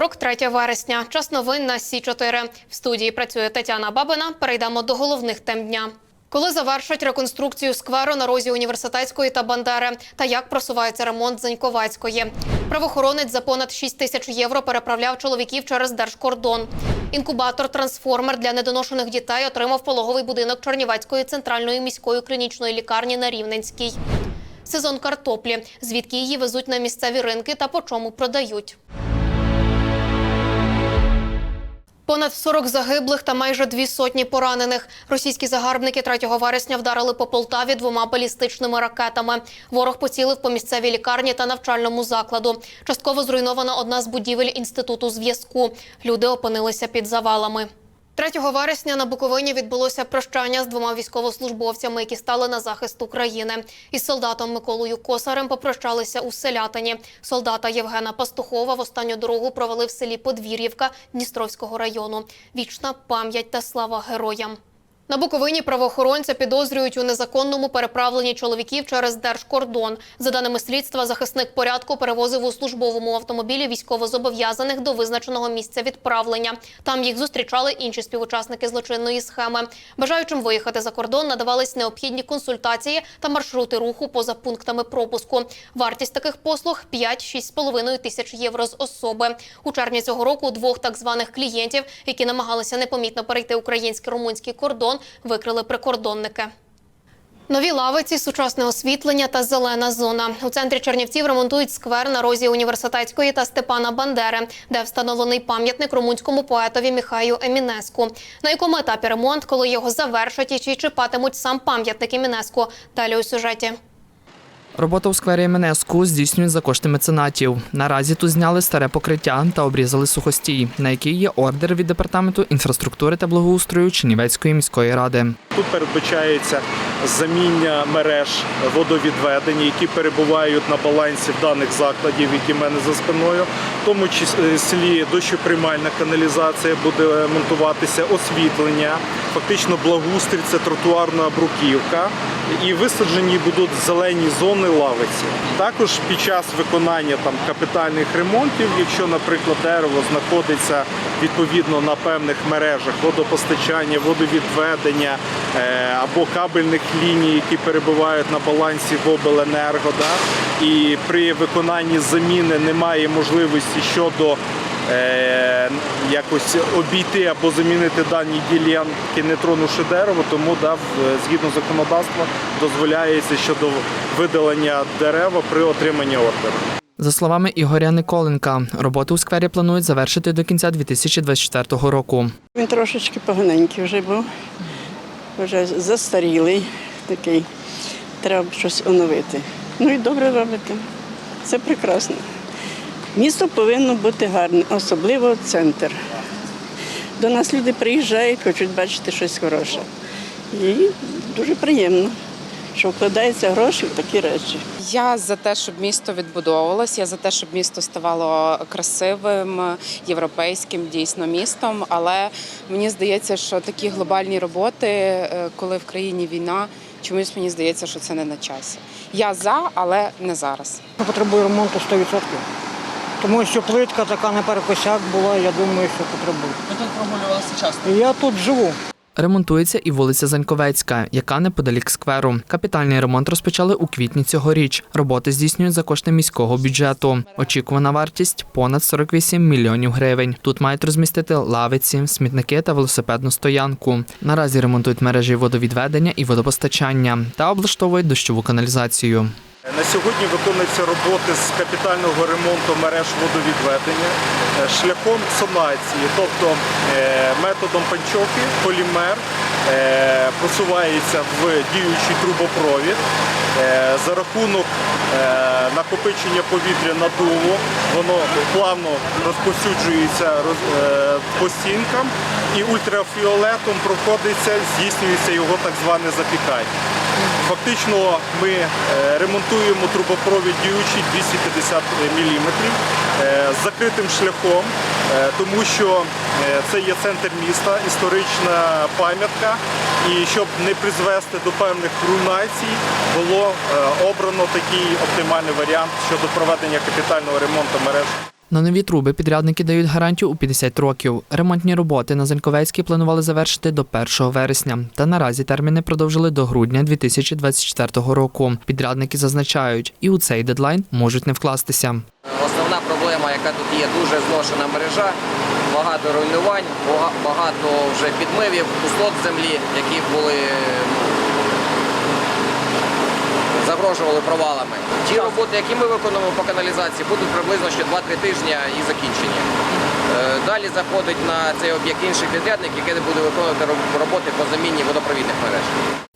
Вівторок, 3 вересня. Час новин на Сі 4 В студії працює Тетяна Бабина. Перейдемо до головних тем дня. Коли завершать реконструкцію скверу на розі університетської та Бандери, та як просувається ремонт Заньковацької. Правоохоронець за понад 6 тисяч євро переправляв чоловіків через держкордон. Інкубатор трансформер для недоношених дітей отримав пологовий будинок Чернівецької центральної міської клінічної лікарні на Рівненській. Сезон картоплі, звідки її везуть на місцеві ринки та по чому продають. Понад 40 загиблих та майже дві сотні поранених. Російські загарбники 3 вересня вдарили по Полтаві двома балістичними ракетами. Ворог поцілив по місцевій лікарні та навчальному закладу. Частково зруйнована одна з будівель інституту зв'язку. Люди опинилися під завалами. 3 вересня на Буковині відбулося прощання з двома військовослужбовцями, які стали на захист України. Із солдатом Миколою Косарем попрощалися у селятині. Солдата Євгена Пастухова в останню дорогу провели в селі Подвір'ївка Дністровського району. Вічна пам'ять та слава героям. На Буковині правоохоронця підозрюють у незаконному переправленні чоловіків через держкордон. За даними слідства, захисник порядку перевозив у службовому автомобілі військовозобов'язаних до визначеного місця відправлення. Там їх зустрічали інші співучасники злочинної схеми. Бажаючим виїхати за кордон надавались необхідні консультації та маршрути руху поза пунктами пропуску. Вартість таких послуг 5-6,5 тисяч євро з особи. У червні цього року двох так званих клієнтів, які намагалися непомітно перейти український румунський кордон, викрили прикордонники. Нові лавиці, сучасне освітлення та зелена зона. У центрі Чернівців ремонтують сквер на розі університетської та Степана Бандери, де встановлений пам'ятник румунському поетові Міхаю Емінеску. На якому етапі ремонт, коли його завершать і чи чіпатимуть сам пам'ятник Емінеску? Далі у сюжеті. Робота у сквері Менеску здійснюють за кошти меценатів. Наразі тут зняли старе покриття та обрізали сухостій, на який є ордер від департаменту інфраструктури та благоустрою Чернівецької міської ради. Тут передбачається заміння мереж водовідведення, які перебувають на балансі даних закладів, які в мене за спиною. В тому числі дощоприймальна каналізація буде монтуватися, освітлення, фактично благоустрій це тротуарна бруківка. І висаджені будуть зелені зони лавиці. Також під час виконання там капітальних ремонтів, якщо, наприклад, дерево знаходиться відповідно на певних мережах водопостачання, водовідведення е, або кабельних ліній, які перебувають на балансі в обленерго, да, і при виконанні заміни немає можливості щодо якось обійти або замінити дані ділянки, не тронувши дерево, тому да, згідно законодавства дозволяється щодо видалення дерева при отриманні ордеру. За словами Ігоря Николенка, роботи у сквері планують завершити до кінця 2024 року. Він трошечки поганенький вже був, вже застарілий такий. Треба щось оновити. Ну і добре робити. Це прекрасно. Місто повинно бути гарне, особливо центр. До нас люди приїжджають, хочуть бачити щось хороше. І дуже приємно, що вкладаються гроші в такі речі. Я за те, щоб місто відбудовувалось, я за те, щоб місто ставало красивим, європейським дійсно містом. Але мені здається, що такі глобальні роботи, е, коли в країні війна, чомусь мені здається, що це не на часі. Я за, але не зараз. Потребує ремонту 100%. Тому що плитка така наперекосяк була, я думаю, що потребує. Ви тут прогулювалися часто? Я тут живу. Ремонтується і вулиця Заньковецька, яка неподалік скверу. Капітальний ремонт розпочали у квітні цьогоріч. Роботи здійснюють за кошти міського бюджету. Очікувана вартість понад 48 мільйонів гривень. Тут мають розмістити лавиці, смітники та велосипедну стоянку. Наразі ремонтують мережі водовідведення і водопостачання та облаштовують дощову каналізацію. На сьогодні виконуються роботи з капітального ремонту мереж водовідведення е, шляхом сонації, тобто е, методом панчоки полімер просувається в діючий трубопровід. Е, За рахунок е, накопичення повітря на надуло, воно плавно розповсюджується роз- е, по стінкам і ультрафіолетом проходиться, здійснюється його так зване запікання. Фактично ми е, ремонтуємо трубопровід діючий 250 мм з закритим шляхом, е, тому що е, це є центр міста, історична пам'ятка. І щоб не призвести до певних руйнацій, було е, обрано такий оптимальний варіант щодо проведення капітального ремонту мереж. На нові труби підрядники дають гарантію у 50 років. Ремонтні роботи на Заньковецькій планували завершити до 1 вересня. Та наразі терміни продовжили до грудня 2024 року. Підрядники зазначають, і у цей дедлайн можуть не вкластися. Проблема, яка тут є, дуже зношена мережа, багато руйнувань, багато вже підмивів, пустот землі, які були ну, загрожували провалами. Ті роботи, які ми виконуємо по каналізації, будуть приблизно ще 2-3 тижні і закінчені. Е, Далі заходить на цей об'єкт інший підрядник, який буде виконувати роботи по заміні водопровідних мереж.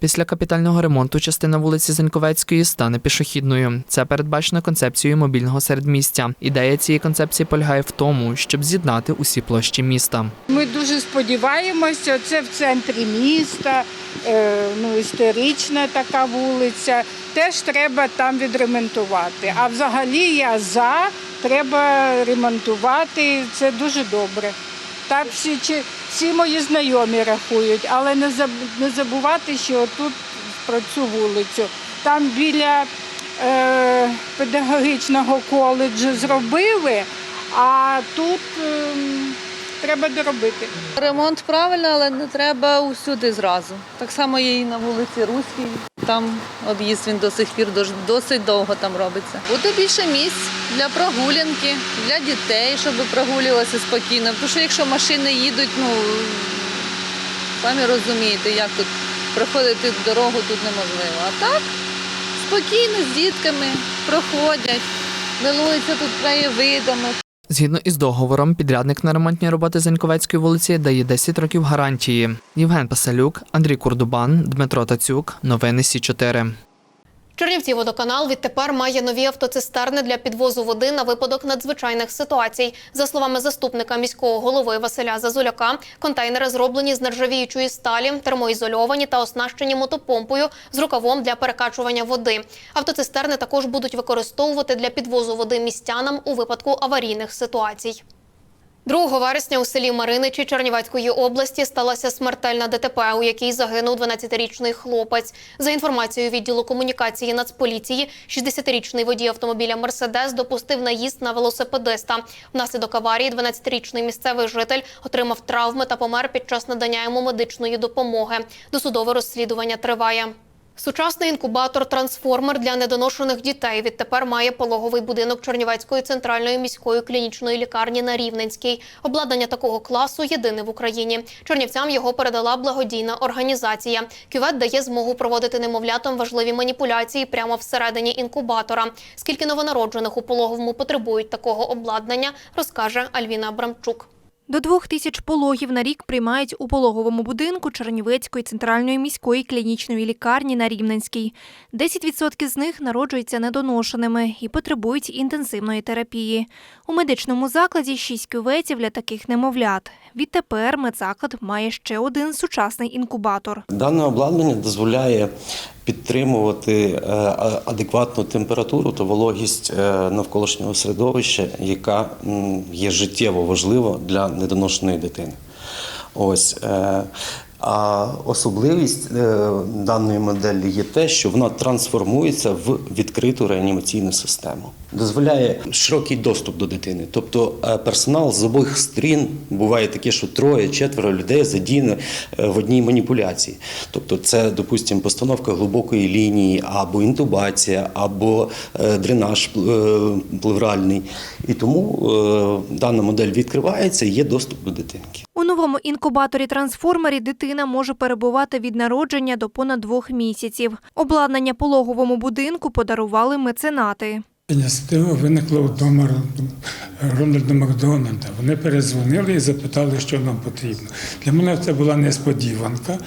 Після капітального ремонту частина вулиці Заньковецької стане пішохідною. Це передбачено концепцією мобільного середмістя. Ідея цієї концепції полягає в тому, щоб з'єднати усі площі міста. Ми дуже сподіваємося, це в центрі міста, е, ну, історична така вулиця. Теж треба там відремонтувати. А взагалі я за, треба ремонтувати. Це дуже добре. Так всі, всі мої знайомі рахують, але не забувати, що тут про цю вулицю. Там біля е, педагогічного коледжу зробили, а тут ем, треба доробити. Ремонт правильно, але не треба усюди зразу. Так само є і на вулиці Руській. Там об'їзд він до сих пір досить довго там робиться. Буде більше місць для прогулянки, для дітей, щоб прогулювалися спокійно. Тому що якщо машини їдуть, ну самі розумієте, як тут проходити дорогу тут неможливо. А так спокійно з дітками проходять, милуються тут краєвидами, Згідно із договором, підрядник на ремонтні роботи Заньковецької вулиці дає 10 років гарантії. Євген Пасалюк, Андрій Курдубан, Дмитро Тацюк. Новини Сі 4 Чернівці водоканал відтепер має нові автоцистерни для підвозу води на випадок надзвичайних ситуацій. За словами заступника міського голови Василя Зазуляка, контейнери зроблені з нержавіючої сталі, термоізольовані та оснащені мотопомпою з рукавом для перекачування води. Автоцистерни також будуть використовувати для підвозу води містянам у випадку аварійних ситуацій. 2 вересня у селі Мариничі Чернівецької області сталася смертельна ДТП, у якій загинув 12-річний хлопець. За інформацією відділу комунікації Нацполіції, 60-річний водій автомобіля Мерседес допустив наїзд на велосипедиста. Внаслідок аварії 12-річний місцевий житель отримав травми та помер під час надання йому медичної допомоги. Досудове розслідування триває. Сучасний інкубатор-трансформер для недоношених дітей відтепер має пологовий будинок Чернівецької центральної міської клінічної лікарні на Рівненській. Обладнання такого класу єдине в Україні. Чернівцям його передала благодійна організація. Кювет дає змогу проводити немовлятам важливі маніпуляції прямо всередині інкубатора. Скільки новонароджених у пологовому потребують такого обладнання, розкаже Альвіна Абрамчук. До двох тисяч пологів на рік приймають у пологовому будинку Чернівецької центральної міської клінічної лікарні на Рівненській. 10% з них народжуються недоношеними і потребують інтенсивної терапії. У медичному закладі шість кюветів для таких немовлят. Відтепер медзаклад має ще один сучасний інкубатор. Дане обладнання дозволяє підтримувати е, адекватну температуру та вологість е, навколишнього середовища, яка є життєво важлива для недоношеної дитини. Ось. А особливість е, даної моделі є те, що вона трансформується в відкриту реанімаційну систему. Дозволяє широкий доступ до дитини. Тобто е, персонал з обох сторін буває таке, що троє, четверо людей задіяно е, в одній маніпуляції. Тобто, це, допустимо, постановка глибокої лінії, або інтубація, або дренаж плевральний. І тому дана модель відкривається і є доступ до дитинки. У новому інкубаторі-трансформері дитина може перебувати від народження до понад двох місяців. Обладнання пологовому будинку подарували меценати. Ініціатива виникла у дома Рональда Макдональда. Вони перезвонили і запитали, що нам потрібно. Для мене це була несподіванка.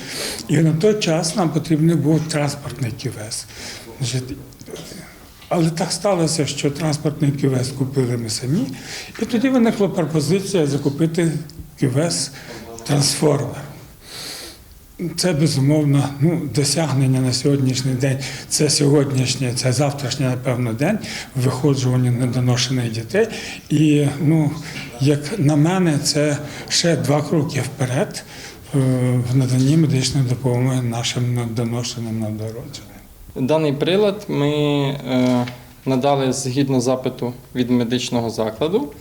І на той час нам потрібен був транспортний ківес. Але так сталося, що транспортний кювес купили ми самі, і тоді виникла пропозиція закупити кювес трансформер. Це безумовно ну, досягнення на сьогоднішній день. Це сьогоднішнє, це завтрашній, напевно, день виходжування недоношених дітей. І ну, як на мене, це ще два кроки вперед е, в наданні медичної допомоги нашим недоношеним народженим. Даний прилад ми е, надали згідно запиту від медичного закладу.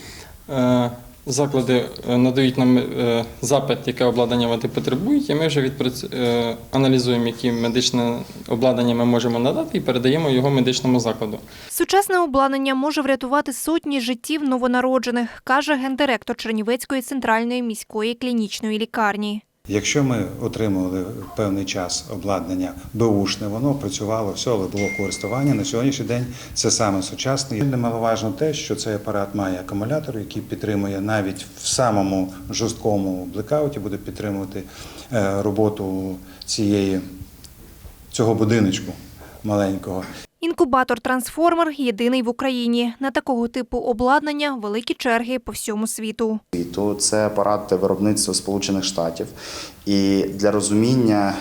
Заклади е, надають нам е, запит, яке обладнання вони потребують, і ми вже відпраць... е, аналізуємо, які медичне обладнання ми можемо надати, і передаємо його медичному закладу. Сучасне обладнання може врятувати сотні життів новонароджених, каже гендиректор Чернівецької центральної міської клінічної лікарні. Якщо ми отримували певний час обладнання беушне, воно працювало все, але було користування. На сьогоднішній день це саме сучасне. Немаловажно те, що цей апарат має акумулятор, який підтримує навіть в самому жорсткому блекауті, буде підтримувати е, роботу цієї цього будиночку маленького. Інкубатор Трансформер єдиний в Україні. На такого типу обладнання великі черги по всьому світу. То Це апарат виробництва Сполучених Штатів. І для розуміння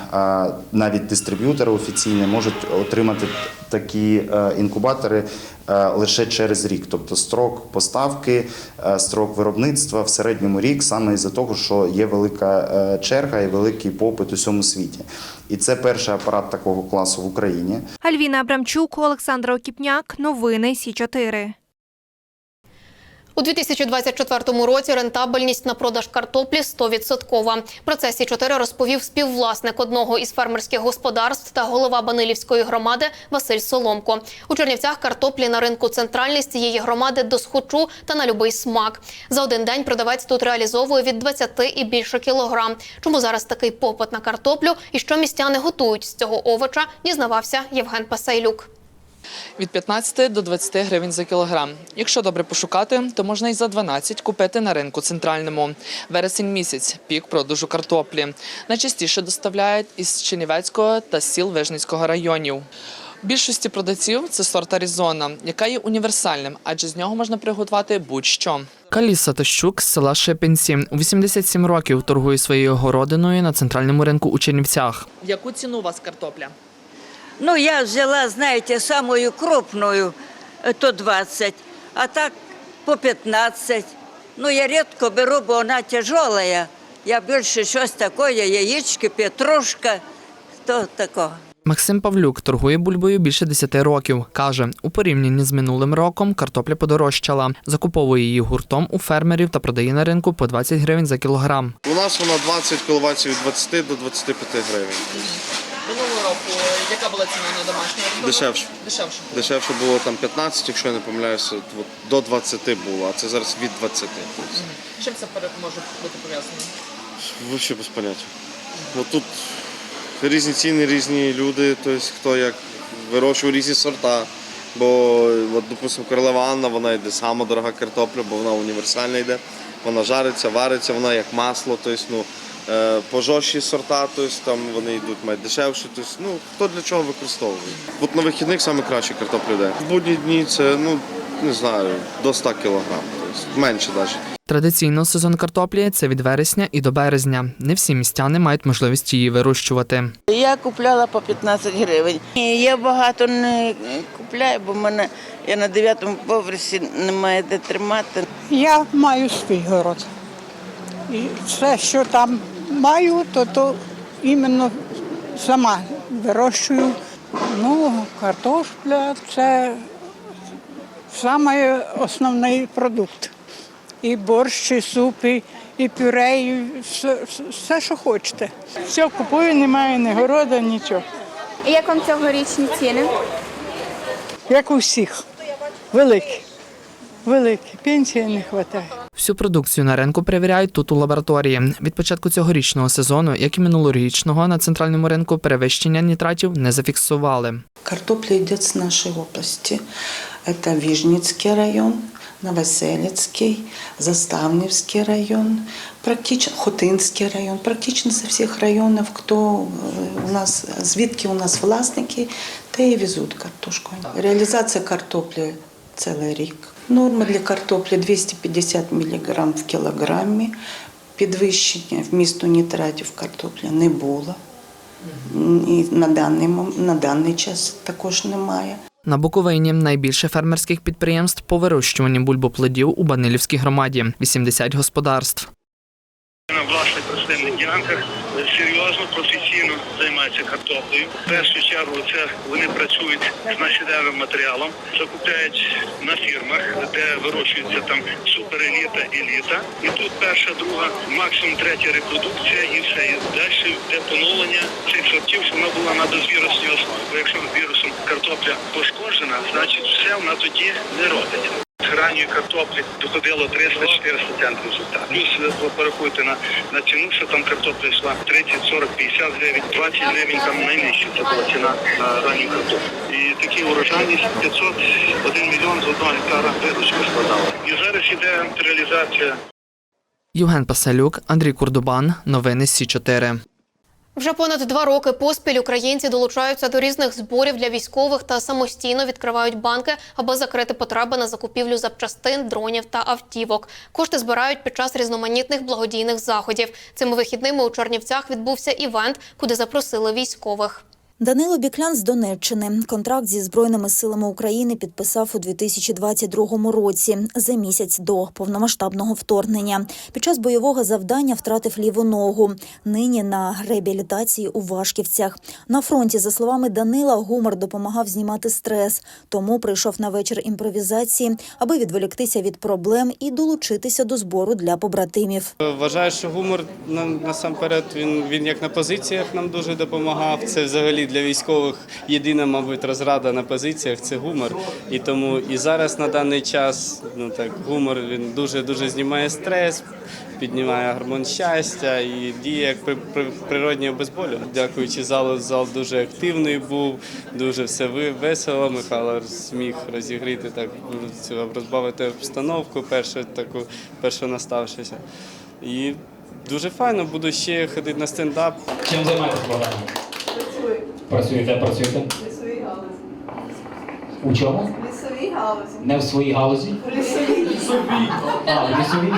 навіть дистриб'ютори офіційні можуть отримати такі е, інкубатори е, лише через рік. Тобто строк поставки, е, строк виробництва в середньому рік, саме із-за того, що є велика е, черга і великий попит у всьому світі. І це перший апарат такого класу в Україні. Альвіна Абрамчук, Олександра Окіпняк. Новини Сі 4 У 2024 році рентабельність на продаж картоплі 100%. Про це Сі 4 розповів співвласник одного із фермерських господарств та голова Банилівської громади Василь Соломко. У Чернівцях картоплі на ринку центральний з цієї громади до схочу та на любий смак. За один день продавець тут реалізовує від 20 і більше кілограм. Чому зараз такий попит на картоплю і що містяни готують з цього овоча, дізнавався Євген Пасайлюк. Від 15 до 20 гривень за кілограм. Якщо добре пошукати, то можна і за 12 купити на ринку центральному. Вересень місяць пік продажу картоплі. Найчастіше доставляють із Чернівецького та сіл Вижницького районів. Більшості продавців це сорт Аризона, яка є універсальним, адже з нього можна приготувати будь-що. Каліса Тощук з села Шепенці у 87 років торгує своєю городиною на центральному ринку у Чернівцях. Яку ціну у вас картопля? Ну, я взяла, знаете, самую крупную, е, то 20, а так по 15. Ну, я редко беру, бо вона тяжелая. Я більше щось таке, яєчки, петрушка, то такого. Максим Павлюк торгує бульбою більше 10 років. Каже, у порівнянні з минулим роком картопля подорожчала. Закуповує її гуртом у фермерів та продає на ринку по 20 гривень за кілограм. У нас вона 20 коливається від 20 до 25 гривень. Минулого року яка була ціна на домашню? Дешевше. Дешевше. Дешевше було там 15, якщо я не помиляюся, до 20 було, а це зараз від 20. Тобто, Чим це може бути пов'язано? Взагалі без поняття. Ну, тут різні ціни, різні люди, тобто хто як вирощує різні сорта. Бо, от, допустимо, королева Анна, вона йде сама дорога картопля, бо вона універсальна йде. Вона жариться, вариться, вона як масло. Тобто, ну, е, пожорстчі сорта, тобто, там вони йдуть мають дешевше. Тобто, ну, хто для чого використовує. От на вихідних саме краще картопля йде. В будні дні це, ну, не знаю, до 100 кілограм, тобто, менше навіть. Традиційно сезон картоплі це від вересня і до березня. Не всі містяни мають можливість її вирощувати. Я купляла по 15 гривень. Я багато не купляю, бо мене я на 9 поверсі немає де тримати. Я маю свій город. І все, що там маю, то, то іменно сама вирощую. Ну, картошпля це самий основний продукт. І борщ, і суп, і, і пюре, і все, все, що хочете. Все купую, немає ні города, нічого. І Як вам цьогорічні ціни? Як у всіх. Великі. Великі. Пенсії не вистачає. Всю продукцію на ринку перевіряють тут у лабораторії. Від початку цьогорічного сезону, як і минулорічного, на центральному ринку перевищення нітратів не зафіксували. Картопля идет с нашей области. Это Вижницкий район, Новоселецкий, Заставневский район, практично Хотинський район, практично со всіх районів, хто е, у нас, звідки у нас власники, те і везуть картошку. Реалізація картоплі цілий рік. Норма для картоплі 250 мг в кілограмі. Підвищення вмісту нітратів картоплі не було. І на даний, на даний час також немає. На Буковині найбільше фермерських підприємств по вирощуванні бульбоплодів у Банилівській громаді 80 господарств. Власник земних ділянках серйозно, професійно займаються картоплею. В першу чергу це вони працюють з насінневим матеріалом, закупляють на фірмах, де вирощується там супереліта, еліта. І тут перша, друга, максимум третя репродукція і все. І далі йде поновлення цих сортів, щоб вона була на дозвірусній основі. Бо якщо вірусом картопля пошкоджена, значить все вона тоді не родить. Ранньої картоплі доходило 300-400 центрів результат. Плюс ви порахуйте на, на ціну, що там картопля йшла 30, 40, 50 гривень, 20 гривень там найнижча це була ціна на ранню картоплю. І такі урожайність 500, 1 мільйон з одного гектара виручка складала. І зараз іде реалізація Євген Паселюк, Андрій Курдубан. Новини Сі 4 Вже понад два роки поспіль українці долучаються до різних зборів для військових та самостійно відкривають банки, аби закрити потреби на закупівлю запчастин, дронів та автівок. Кошти збирають під час різноманітних благодійних заходів. Цими вихідними у Чернівцях відбувся івент, куди запросили військових. Данило Біклян з Донеччини. Контракт зі Збройними силами України підписав у 2022 році, за місяць до повномасштабного вторгнення. Під час бойового завдання втратив ліву ногу. Нині на реабілітації у Вашківцях. На фронті, за словами Данила, гумор допомагав знімати стрес. Тому прийшов на вечір імпровізації, аби відволіктися від проблем і долучитися до збору для побратимів. Вважаю, що гумор нам насамперед він, він як на позиціях нам дуже допомагав. Це взагалі для військових єдина, мабуть, розрада на позиціях це гумор. І тому і зараз на даний час ну так гумор він дуже дуже знімає стрес, піднімає гормон щастя і діє як при, при, природнє обезболювання. Дякуючи залу, зал дуже активний був, дуже все весело. Михайло зміг розігріти так цю розбавити обстановку, першу таку першу наставшися. І дуже файно, буду ще ходити на стендап. Чим займаєтесь Богдані? Працюєте, працюєте? Лісовій галузі. У чому? Лісовій галузі. Не в своїй галузі? В лісовій. Лісовій. А, в лісовій?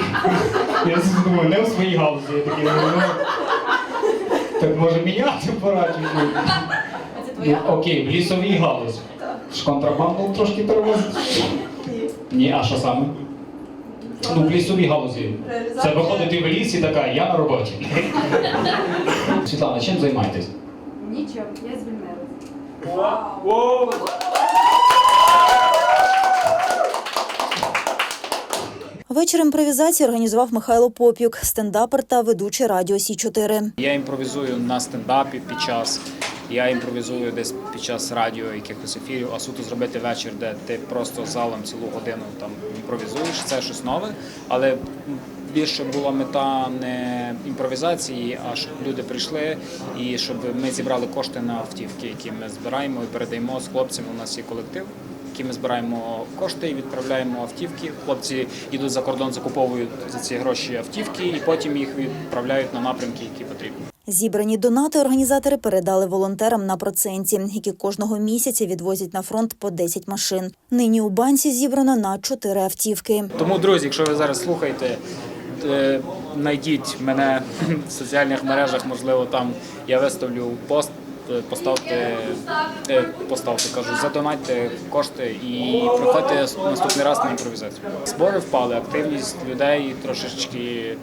Я думаю, не в своїй галузі. Я такий, ну, так може міняти пора чуть-чуть. Ну, окей, в лісовій галузі. Ж контрабанду трошки перевозить? Ні, Ні, а що саме? Ну, в лісовій галузі. Це виходить ти в ліс і така, я на роботі. Світлана, чим займаєтесь? Я звільнилася. Вечір імпровізації організував Михайло Попюк, стендапер та ведучий радіо Сі 4 Я імпровізую на стендапі під час. Я імпровізую десь під час радіо якихось ефірів, а суто зробити вечір, де ти просто залом цілу годину там імпровізуєш. Це щось нове, але більше була мета не імпровізації, а щоб люди прийшли і щоб ми зібрали кошти на автівки, які ми збираємо і передаємо з хлопцями. У нас є колектив. які Ми збираємо кошти і відправляємо автівки. Хлопці йдуть за кордон, закуповують за ці гроші автівки, і потім їх відправляють на напрямки, які потрібні. Зібрані донати організатори передали волонтерам на проценті, які кожного місяця відвозять на фронт по 10 машин. Нині у банці зібрано на 4 автівки. Тому, друзі, якщо ви зараз слухаєте, знайдіть мене в соціальних мережах, можливо, там я виставлю пост. е, Поставте, е, поставте, кажу, задонатьте кошти і приходьте наступний раз на імпровізацію. Збори впали, активність людей трошечки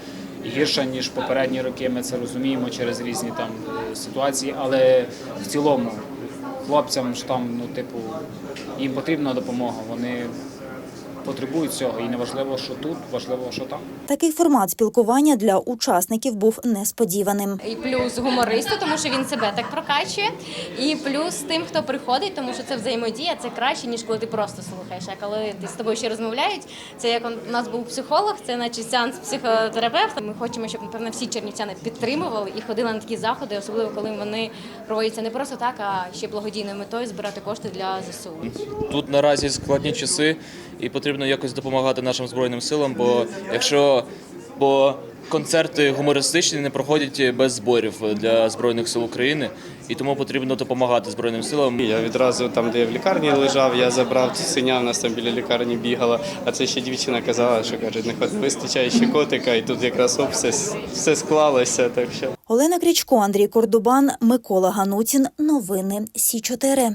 гірша ніж попередні роки. Ми це розуміємо через різні там е, ситуації, але в цілому хлопцям ж там, ну типу, їм потрібна допомога. Вони потребують цього, і неважливо, що тут, важливо, що там. Такий формат спілкування для учасників був несподіваним. І плюс гумористу, тому що він себе так прокачує. І плюс тим, хто приходить, тому що це взаємодія, це краще, ніж коли ти просто слухаєш. А коли ти з тобою ще розмовляють, це як у нас був психолог, це наче сеанс психотерапевта. Ми хочемо, щоб напевно всі чернівчани підтримували і ходили на такі заходи, особливо коли вони проводяться не просто так, а ще благодійною метою збирати кошти для ЗСУ. Тут наразі складні часи, і потрібно якось допомагати нашим збройним силам. Бо якщо бо концерти гумористичні не проходять без зборів для збройних сил України, і тому потрібно допомагати збройним силам. Я відразу там, де я в лікарні лежав, я забрав синя, в нас там біля лікарні бігала. А це ще дівчина казала, що каже, не вистачає ще котика, і тут якраз оп, все, все склалося. Так що. Олена Крічко, Андрій Кордубан, Микола Ганутін. Новини Сі 4